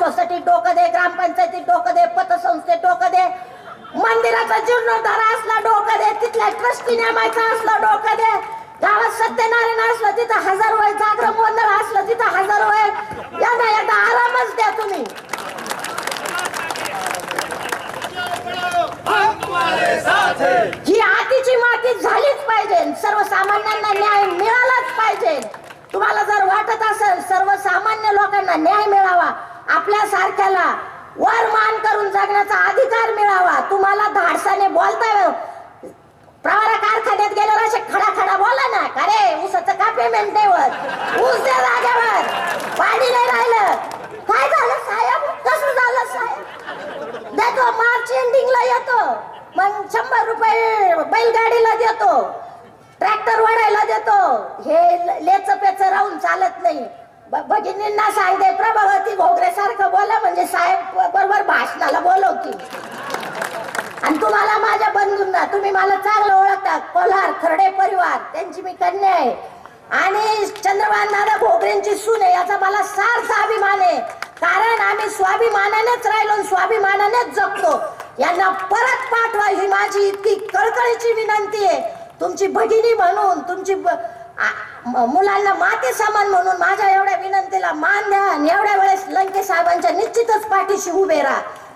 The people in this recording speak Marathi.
गावात डोकं दे ग्रामपंचायतीत डोकं दे पतसंस्थेत डोकं दे. मंदिराचा जीर्णोद्धार असला डोकं दे तिथल्या ट्रस्टी नेमायचा असला डोकं दे. गावात सत्यनारायण असलं तिथं हजार वय जागरण गोंधळ असलं तिथं हजार वय यांना एकदा आरामच द्या तुम्ही. ही आतीची माती झालीच पाहिजे. सर्वसामान्यांना न्याय मिळालाच पाहिजे. तुम्हाला जर वाटत असेल सर्वसामान्य लोकांना न्याय जगण्याचा अधिकार मिळावा. तुम्हाला धाडसाने बोलता प्रवारा कारखान्यात गेल्यावर असे खडा खडा बोला ना. का रे ऊसाचं का पेमेंट नाही होत ऊस द्या जागेवर पाणी नाही राहिलं. काय झालं साहेब? कसं झालं साहेब? देतो मार्च एंडिंगला येतो. मग शंभर रुपये बैलगाडीला देतो. ट्रॅक्टर वाढायला देतो. हे लेच पेच राहून चालत नाही. भगिनींना सांगते प्रभावती घोगरे सारखं बोला म्हणजे साहेब बरोबर भाषणाला होती आणि तुम्हाला माझ्या बंधूंना तुम्ही मला चांगलं ओळखता कोल्हार खर्डे परिवार त्यांची मी कन्या आहे. आणि चंद्रभान दादा घोगरेंची सून आहे याचा मला सारसा अभिमान आहे. कारण आम्ही स्वाभिमानानेच राहिलो आणि स्वाभिमानानेच जगतो. यांना परत पाठवा ही माझी इतकी कळकळीची विनंती आहे. तुमची भगिनी म्हणून तुमची मुलांना माते समान म्हणून माझ्या एवढ्या विनंतीला मान द्या आणि एवढ्या वेळेस लंके साहेबांच्या निश्चितच पाठीशी उभे राहा.